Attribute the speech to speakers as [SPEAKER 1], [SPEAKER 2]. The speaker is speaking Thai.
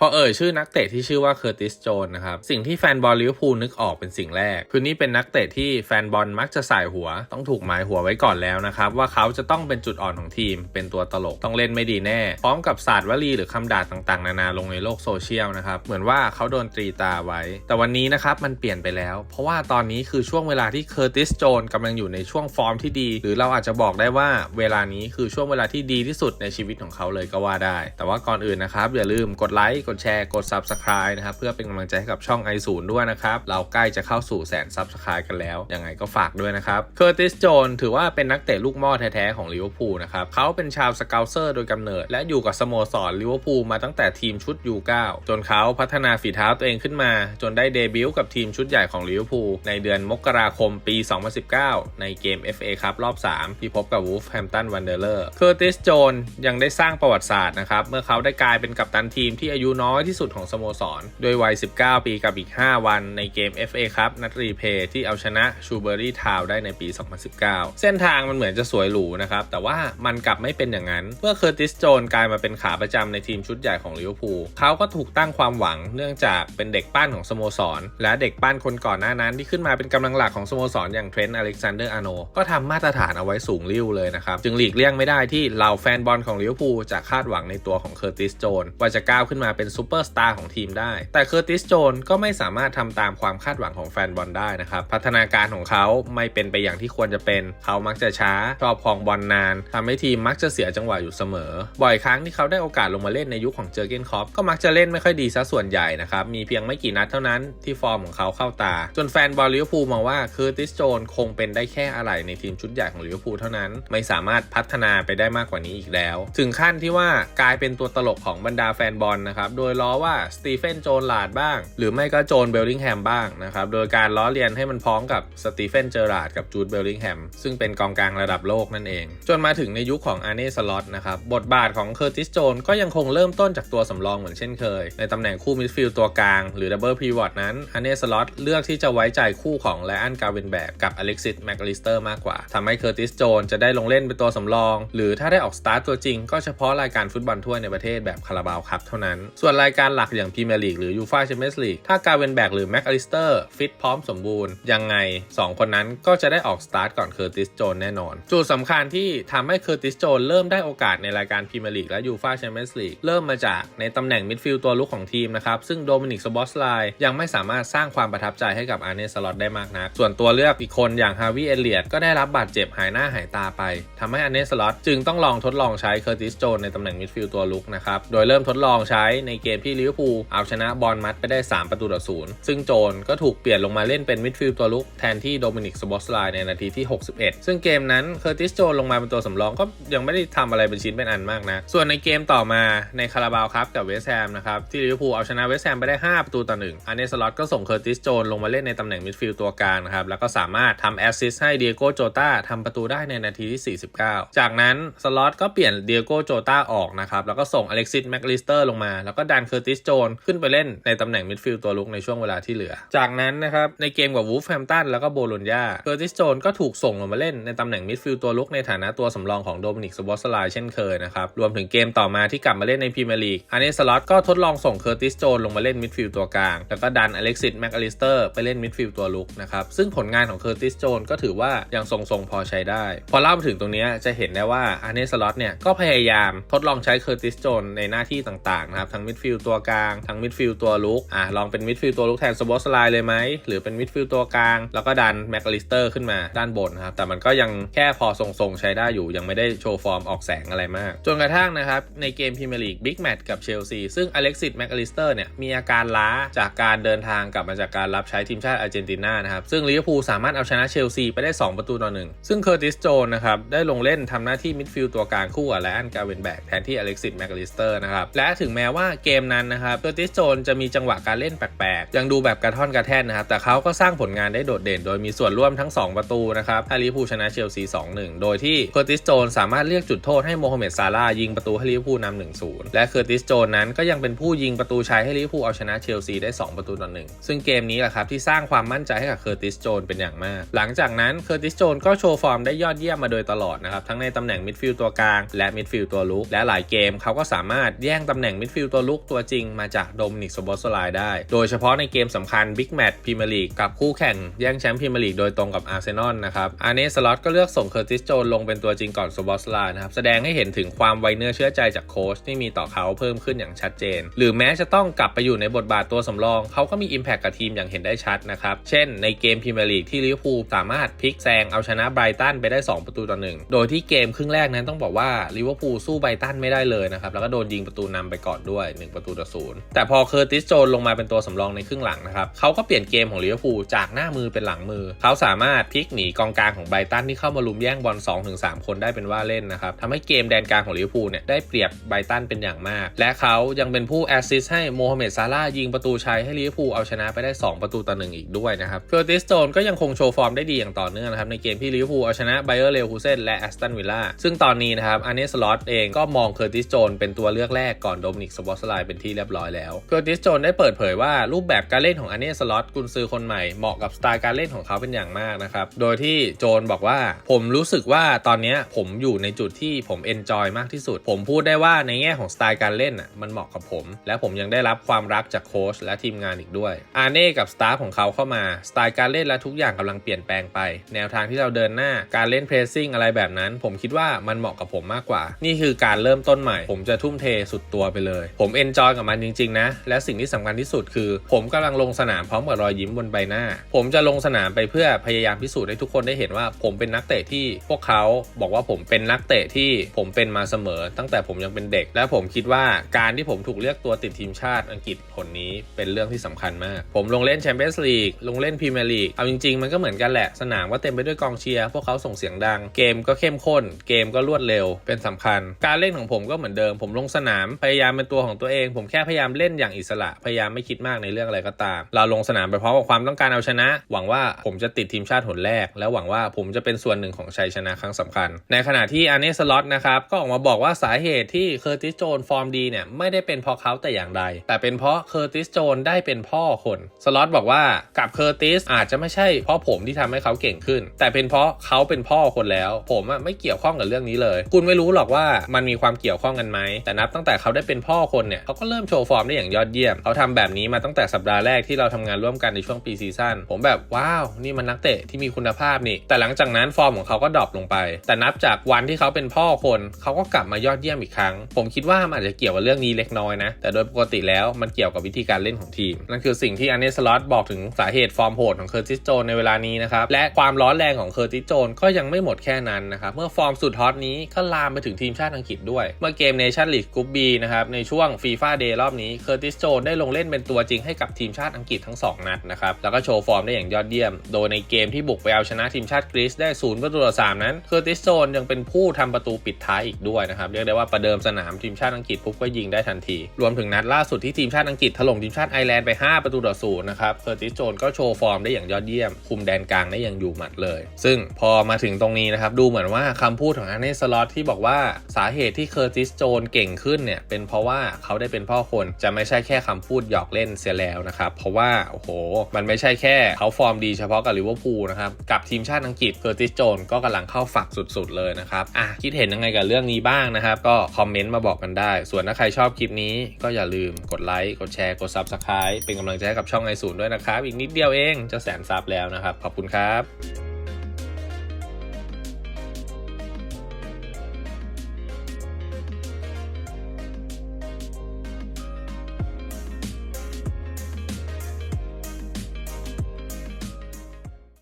[SPEAKER 1] พอเอ่ยชื่อนักเตะที่ชื่อว่าเคอร์ติสโจนนะครับ สิ่งที่แฟนบอลลิเวอร์พูลนึกออกเป็นสิ่งแรก คือนี่เป็นนักเตะที่แฟนบอลมักจะใส่หัว ต้องถูกหมายหัวไว้ก่อนแล้วนะครับ ว่าเขาจะต้องเป็นจุดอ่อนของทีม เป็นตัวตลกต้องเล่นไม่ดีแน่ พร้อมกับศาสตร์วลีหรือคำด่าต่างๆ นานาลงในโลกโซเชียลนะครับ เหมือนว่าเขาโดนตรีตาไว้ แต่วันนี้นะครับมันเปลี่ยนไปแล้ว เพราะว่าตอนนี้คือช่วงเวลาที่เคอร์ติสโจนกำลังอยู่ในช่วงฟอร์มที่ดี หรือเราอาจจะบอกได้ว่าเวลานี้คือช่วงเวลาที่ดีที่สุดในชีวิตของเขาเลยก็ว่าได้ แต่ว่าก่อนอื่นนะครับอย่าลืมกดไลค์กดแชร์กด Subscribe นะครับเพื่อเป็นกำลังใจให้กับช่อง i 0ด้วยนะครับเราใกล้จะเข้าสู่แสน Subscribe กันแล้ว ยังไงก็ฝากด้วยนะครับเคอร์ติสโจนถือว่าเป็นนักเตะลูกหม่อแท้ๆของลิเวอร์พูลนะครับเขาเป็นชาวสเกลเซอร์โดยกำเนิด และอยู่กับสโมสรลิเวอร์พูลมาตั้งแต่ทีมชุด U9 จนเขาพัฒนาฝีเท้าตัวเองขึ้นมา จนได้เดบิวต์กับทีมชุดใหญ่ของลิเวอร์พูลในเดือนมกราคมปี 2019 ในเกม FA ครับรอบ 3 ที่พบกับวูฟแฮมตันวันเดอร์เลอร์เคอร์ติสโจนยังได้สร้างประวัติศาสตร์นะครับเมื่อเขาได้กลายเป็นกัปตันทีมที่อายุน้อยที่สุดของสโมสร โดยวัย 19 ปีกับอีก 5 วันในเกม FA ครับนัดรีเพย์ที่เอาชนะชูเบอรี่ทาวได้ในปี 2019 เส้นทางมันเหมือนจะสวยหรูนะครับ แต่ว่ามันกลับไม่เป็นอย่างนั้น เมื่อเคอร์ติสโจนกลายมาเป็นขาประจำในทีมชุดใหญ่ของลิเวอร์พูลเขาก็ถูกตั้งความหวังเนื่องจากเป็นเด็กปั้นของสโมสร และเด็กปั้นคนก่อนหน้านั้นที่ขึ้นมาเป็นกำลังหลักของสโมสรอย่างเทรนต์อเล็กซานเดอร์อาโนก็ทำมาตรฐานเอาไว้สูงริ่วเลยนะครับ จึงหลีกเลี่ยงไม่ได้ที่เหล่าแฟนบอลของลิเวอร์พูลจะคาดหวังในตัวของเคอร์ติสโจนว่าจะก้าวขึ้นมาเป็นซูเปอร์สตาร์ของทีมได้ แต่เคอร์ติสโจนก็ไม่สามารถทำตามความคาดหวังของแฟนบอลได้นะครับ พัฒนาการของเขาไม่เป็นไปอย่างที่ควรจะเป็น เขามักจะช้า ชอบครองบอลนานทำให้ทีมมักจะเสียจังหวะอยู่เสมอ บ่อยครั้งที่เขาได้โอกาสลงมาเล่นในยุคของเจอเกนคอปก็มักจะเล่นไม่ค่อยดีซะส่วนใหญ่นะครับ มีเพียงไม่กี่นัดเท่านั้นที่ฟอร์มของเขาเข้าตา จนแฟนบอลลิเวอร์พูลมองว่าเคอร์ติสโจนคงเป็นได้แค่อะไรในทีมชุดใหญ่ของลิเวอร์พูลเท่านั้น ไม่สามารถพัฒนาไปได้มากกว่านี้อีกแล้ว ถึงขั้นที่ว่ากลายเป็นตัวตลกของบรรดาแฟนบอลนะครับโดยล้อว่าสตีเฟนโจนลาดบ้าง หรือไม่ก็โจนเบลลิงแฮมบ้างนะครับโดยการล้อเลียนให้มันพ้องกับสตีเฟนเจอราร์ดกับจูดเบลลิงแฮมซึ่งเป็นกองกลางระดับโลกนั่นเอง จนมาถึงในยุคของอาร์เน่สล็อตนะครับบทบาทของเคอร์ติสโจนก็ยังคงเริ่มต้นจากตัวสำรองเหมือนเช่นเคย ในตำแหน่งคู่มิดฟิลด์ตัวกลางหรือดับเบิลพีวอตนั้นอาร์เน่สล็อตเลือกที่จะไว้ใจคู่ของไลอันกาเวนแบกกับอเล็กซิสแมคลิสเตอร์มากกว่าทำให้เคอร์ติสโจนจะได้ลงเล่นเป็นตัวสำรอง หรือถ้าได้ออกสตาร์ตตัวจริงก็เฉพาะรายการฟุตบอลถ้วยในประเทศแบบคาราบาวคัพเท่านั้นส่วนรายการหลักอย่างพรีเมียร์ลีกหรือยูฟ่าแชมเปี้ยนส์ลีกถ้ากาเวนแบกหรือแมคอลิสเตอร์ฟิตพร้อมสมบูรณ์ ยังไง 2 คนนั้นก็จะได้ออกสตาร์ทก่อนเคอร์ติสโจนแน่นอน จุดสำคัญที่ทำให้เคอร์ติสโจนเริ่มได้โอกาสในรายการพรีเมียร์ลีกและยูฟ่าแชมเปี้ยนส์ลีกเริ่มมาจากในตำแหน่งมิดฟิลด์ตัวลุกของทีมนะครับซึ่งโดมินิกสบอสไลยังไม่สามารถสร้างความประทับใจให้กับอาร์เนสล็อตได้มากนัก ส่วนตัวเลือกอีกคนอย่างฮาวิเอเลียตก็ได้รับบาดเจ็บหายหน้าหายตาไปทำให้อาร์เนสล็อตจึงต้องลองทดลองใช้เคอร์ติสโจนในตำแหน่งมิดฟิลด์ตัวลุกนะครับโดยเริ่มทดลองใช้ในเกมที่ลิเวอร์พูลเอาชนะบอลมัดไปได้ 3 ประตูต่อศูนย์ซึ่งโจนก็ถูกเปลี่ยนลงมาเล่นเป็นมิดฟิลด์ตัวลุกแทนที่โดมินิกสบอสไลในนาทีที่ 61 ซึ่งเกมนั้นเคอร์ติสโจนลงมาเป็นตัวสำรองก็ยังไม่ได้ทำอะไรเป็นชิ้นเป็นอันมากนะส่วนในเกมต่อมาในคาราบาวครับกับเวสแฮมนะครับที่ลิเวอร์พูลเอาชนะเวสแฮมไปได้ 5 ประตูต่อหนึ่งอันเนสล็อตก็ส่งเคอร์ติสโจนลงมาเล่นในตำแหน่งมิดฟิลด์ตัวกลางนะครับแล้วก็สามารถทำแอสซิสต์ให้เดียโกโจตาทำประตูได้ในนาทีที่ 49 จากนั้นสล็อตก็เปลี่ยนเดียโกโจตาออกนะครับแล้วก็ส่งอเล็กซิสแมคลิสเตอร์ลงมาแล้วก็ดันเคอร์ติสโจนขึ้นไปเล่นในตำแหน่งมิดฟิลด์ตัวลุกในช่วงเวลาที่เหลือ จากนั้นนะครับในเกมกับวูฟแฮมตันแล้วก็โบโลญญาเคอร์ติสโจนก็ถูกส่งลงมาเล่นในตำแหน่งมิดฟิลด์ตัวลุกในฐานะตัวสำรองของโดมินิกสบอสไลเช่นเคยนะครับรวมถึงเกมต่อมาที่กลับมาเล่นในพรีเมียร์ลีกอันนี้สล็อตก็ทดลองส่งเคอร์ติสโจนลงมาเล่นมิดฟิลด์ตัวกลางแล้วก็ดันอเล็กซิสแมคอลิสเตอร์ไปเล่นมิดฟิลด์ตัวลุกนะครับซึ่งผลงานของเคอร์ติสโจนก็ถือว่ายังทรงๆพอใช้ได้ พอเล่ามาถึงตรงนี้จะเห็นได้ว่าอันนี้สล็อตเนี่ยก็พยายามทดลองใช้เคอร์ติสโจนในหน้าที่ต่างๆนะครับทั้งมิดฟิลด์ตัวกลาง ทั้งมิดฟิลด์ตัวลุกอะลองเป็นมิดฟิลด์ตัวลุกแทนสบอสไลเลยไหมหรือเป็นมิดฟิลด์ตัวกลาง แล้วก็ดันแมคอลิสเตอร์ขึ้นมาด้านบนนะครับแต่มันก็ยังแค่พอทรงๆใช้ได้อยู่ยังไม่ได้โชว์ฟอร์มออกแสงอะไรมาก จนกระทั่งนะครับในเกมพรีเมียร์ลีกบิ๊กแมตช์กับเชลซีซึ่งอเล็กซิสแมคอลิสเตอร์เนี่ยมีอาการล้าจากการเดินทางกลับมาจากการรับใช้ทีมชาติอาร์เจนตินานะครับซึ่งลิเวอร์พูลสามารถเอาชนะเชลซีไปได้ 2 ประตูต่อหนึ่งซึ่งเคอร์ติสโจนนะครับได้ลงเล่นทำหน้าที่มิดฟิลด์ตัวกลางคู่กับไลอันกาเวนแบกแทนที่อเล็กซิสแมคอลิสเตอร์นะครับและถึงแม้ว่าเกมนั้นนะครับเคอร์ติสโจนจะมีจังหวะการเล่นแปลกๆ ยังดูแบบกระท่อนกระแท่นนะครับ แต่เขาก็สร้างผลงานได้โดดเด่น โดยมีส่วนร่วมทั้ง 2 ประตูนะครับให้ลิพูชนะเชลซี 2-1 โดยที่เคอร์ติสโจนสามารถเรียกจุดโทษให้โมฮัมเหม็ดซาลายิงประตูให้ลิเวอร์พูลนำ1-0 และเคอร์ติสโจนนั้นก็ยังเป็นผู้ยิงประตูชัยให้ลิเวอร์พูลเอาชนะเชลซีได้ 2 ประตูต่อหนึ่งซึ่งเกมนี้แหละครับที่สร้างความมั่นใจให้กับเคอร์ติสโจนเป็นอย่างมาก หลังจากนั้นเคอร์ติสโจนก็โชว์ฟอร์มได้ยอดเยี่ยมมาโดยตลอดนะครับทั้งในตำแหน่งมิดฟิลด์ตัวกลางและมิดฟิลด์ตัวลุกและหลายเกมเขาก็สามารถแย่งตำแหน่งมิดฟิลด์ตัวลุกตัวจริงมาจากโดมินิกสโบสไลได้ โดยเฉพาะในเกมสำคัญบิ๊กแมตช์พรีเมียร์ลีกกับคู่แข่งแย่งแชมป์พรีเมียร์ลีกโดยตรงกับอาร์เซนอลนะครับอาร์เนสล็อตก็เลือกส่งเคอร์ติสโจนลงเป็นตัวจริงก่อนสโบสไลนะครับแสดงให้เห็นถึงความไวเนื้อเชื่อใจจากโค้ชที่มีต่อเขาเพิ่มขึ้นอย่างชัดเจน หรือแม้จะต้องกลับไปอยู่ในบทบาทตัวสำรอง เขาก็มี Impact กับทีมอย่างเห็นได้ชัดนะครับเช่นในเกมพรีเมียร์ลีกที่ลิเวอร์พูลสามารถพลิกแซงเอาชนะไบรตันไปได้ 2 ประตูต่อหนึ่งโดยที่เกมครึ่งแรกนั้นต้องบอกว่าลิเวอร์พูลสู้ไบรตันไม่ได้เลยนะครับแล้วก็โดนยิงประตูนำไปก่อนด้วย1ประตูต่อศูนย์แต่พอเคอร์ติสโจนลงมาเป็นตัวสำรองในครึ่งหลังนะครับเขาก็เปลี่ยนเกมของลิเวอร์พูลจากหน้ามือเป็นหลังมือ เขาสามารถพลิกหนีกองกลางของไบตันที่เข้ามาลุมแย่งบอล2-3 คนได้เป็นว่าเล่นนะครับทำให้เกมแดนกลางของลิเวอร์พูลเนี่ยได้เปรียบไบตันเป็นอย่างมาก และเขายังเป็นผู้แอสซิสต์ให้โมฮัมเหม็ดซาร่าห์ยิงประตูชัยให้ลิเวอร์พูลเอาชนะไปได้ 2 ประตูต่อหนึ่งอีกด้วยนะครับเคอร์ติสโจนก็ยังคงโชว์ฟอร์มได้ดีอย่างต่อเนื่องนะครับในเกมที่ลิเวอร์พูลเอาชนะไบเออร์เลวคูเซนและแอสตันวิลล่าซึ่งตอนนี้นะครับอันเนสลอตเองก็มองเคอร์ติสโจนเป็นตัวเลือกแรกก่อนโดมินิกสบอสไลเป็นที่เรียบร้อยแล้วเคอร์ติสโจนได้เปิดเผยว่ารูปแบบการเล่นของอันเนสล็อตกุนซือคนใหม่เหมาะกับสไตล์การเล่นของเขาเป็นอย่างมากนะครับ โดยที่โจนบอกว่าผมรู้สึกว่าตอนนี้ผมอยู่ในจุดที่ผมเอนจอยมากที่สุด ผมพูดได้ว่าในแง่ของสไตล์การเล่นอะมันเหมาะกับผม และผมยังได้รับความรักจากโค้ชและทีมงานอีกด้วย อาเน่กับสตาฟของเขาเข้ามาสไตล์การเล่นและทุกอย่างกำลังเปลี่ยนแปลงไป แนวทางที่เราเดินหน้าการเล่นเพรสซิ่งอะไรแบบนั้น ผมคิดว่ามันเหมาะกับผมมากกว่า นี่คือการเริ่มต้นใหม่ ผมจะทุ่มเทสุดตัวไปเลย ผมเอนจอยกับมันจริงๆนะ และสิ่งที่สำคัญที่สุดคือ ผมกำลังลงสนามพร้อมกับรอยยิ้มบนใบหน้า ผมจะลงสนามไปเพื่อพยายามพิสูจน์ให้ทุกคนได้เห็นว่า ผมเป็นนักเตะที่พวกเขาบอกว่าผมเป็นนักเตะที่ผมเป็นมาเสมอ ตั้งแต่ผมยังเป็นเด็ก และผมคิดว่าการที่ผมถูกเรียกตัวติดทีมชาติอังกฤษผลนี้เป็นเรื่องที่สำคัญมาก ผมลงเล่นแชมเปี้ยนส์ลีกลงเล่นพรีเมียร์ลีกเอาจริงๆ มันก็เหมือนกันแหละสนามก็เต็มไปด้วยกองเชียร์พวกเขาส่งเสียงดัง เกมก็เข้มข้น เกมก็รวดเร็วเป็นสำคัญ การเล่นของผมก็เหมือนเดิม ผมลงสนามพยายามเป็นตัวของตัวเอง ผมแค่พยายามเล่นอย่างอิสระ พยายามไม่คิดมากในเรื่องอะไรก็ตาม เราลงสนามไปพร้อมกับความต้องการเอาชนะ หวังว่าผมจะติดทีมชาติหนแรก และหวังว่าผมจะเป็นส่วนหนึ่งของชัยชนะครั้งสำคัญ ในขณะที่อาร์เนสล็อตนะครับก็ออกมาบอกว่าสาเหตุที่เคอร์ติสโจนฟอร์มดีเนี่ยไม่ได้เป็นเพราะเขาแต่อย่างใด แต่เป็นเพราะเคอร์ติสโจนได้เป็นพ่อคนสล็อตบอกว่ากับเคอร์ติสอาจจะไม่ใช่เพราะผมที่ทำให้เขาเก่งขึ้น แต่เป็นเพราะเขาเป็นพ่อคนแล้ว ผมอะไม่เกี่ยวข้องกับเรื่องนี้เลย คุณไม่รู้หรอกว่ามันมีความเกี่ยวข้องกันไหมแต่นับตั้งแต่เขาได้เป็นพ่อคนเนี่ยเขาก็เริ่มโชว์ฟอร์มได้อย่างยอดเยี่ยมเขาทำแบบนี้มาตั้งแต่สัปดาห์แรกที่เราทำงานร่วมกันในช่วงปีซีซั่นผมแบบว้าวนี่มันนักเตะที่มีคุณภาพนี่แต่หลังจากนั้นฟอร์มของเขาก็ดรอปลงไป แต่นับจากวันที่เขาเป็นพ่อคนเขาก็กลับมายอดเยี่ยมอีกครั้ง ผมคิดว่ามันอาจจะเกี่ยวกับเรื่องนี้เล็กน้อยนะแต่โดยปกติแล้วมันเกี่ยวกับวิธีการเล่นของทีมนั่นคือสิ่งที่อันเนสลอตบอกถึงสาเหตุฟอร์มโหดของเคอร์ติสโจนในเวลานี้นะครับและความร้อนแรงของเคอร์ติสโจนก็ยังไม่หมดแค่นั้นนะครับเมื่อฟอร์มสุดฮอตนี้ก็ลามไปถึงทีมชาติอังกฤษด้วย เมื่อเกมเนชั่นลีกกรุ๊ปบีนะครับในช่วงฟฟ่าเดย์รอบนี้เคอร์ติสโจนได้ลงเล่นเป็นตัวจริงให้กับทีมชาติอังกฤษทั้ง 2 นัดนะครับ แล้วก็โชว์ฟอร์มได้อย่างยอดเยี่ยม โดยในเกมที่บุกไปเอาชนะทีมชาติกรีซได้ศูนย์ประตูต่อสามนั้นเคอร์ติสโจนยังเป็นผู้ทำประตูปิดท้ายอีกด้วยนะครับ เรียกได้ว่าประเดิมสนามทีมชาติอังกฤษปุ๊บก็ยิงได้ทันที รวมถึงนัดล่าสุดที่ทีมชาติอังกฤษถล่มทีมชาติไอร์แลนด์ไป 5 ประตูต่อศูนย์นะครับ เคอร์ติสโจนก็โชว์ฟอร์มได้อย่างยอดเยี่ยม คุมแดนกลางได้อย่างอยู่หมัดเลย ซึ่งพอมาถึงตรงนี้นะครับ ดูเหมือนว่าคำพูดของอันเนสลอตที่บอกว่าสาเหตุที่เคอร์ติสโจนเก่งขึ้นเนี่ยเป็นเพราะว่าเขาได้เป็นพ่อคน จะไม่ใช่แค่คำพูดหยอกเล่นเสียแล้วนะครับ เพราะว่า โอ้โห มันไม่ใช่แค่เขาฟอร์มดีเฉพาะกับลิเวอร์พูลนะครับ กับทีมชาติอังกฤษเคอร์ติสโจนก็กำลังเข้าฝักสุดๆเลยนะครับ อะ คิดเห็นยังไงกับเรื่องนี้บ้างนะครับ ก็คอมเมนต์มาบอกกันได้ ส่วนถ้าใครชอบคลิปนี้ก็อย่าลืมกดไลค์กดแชร์กด Subscribe เป็นกำลังใจให้กับช่องไอศูนย์ด้วยนะครับ อีกนิดเดียวเองจะแสนซับแล้วนะครับขอบคุณครับ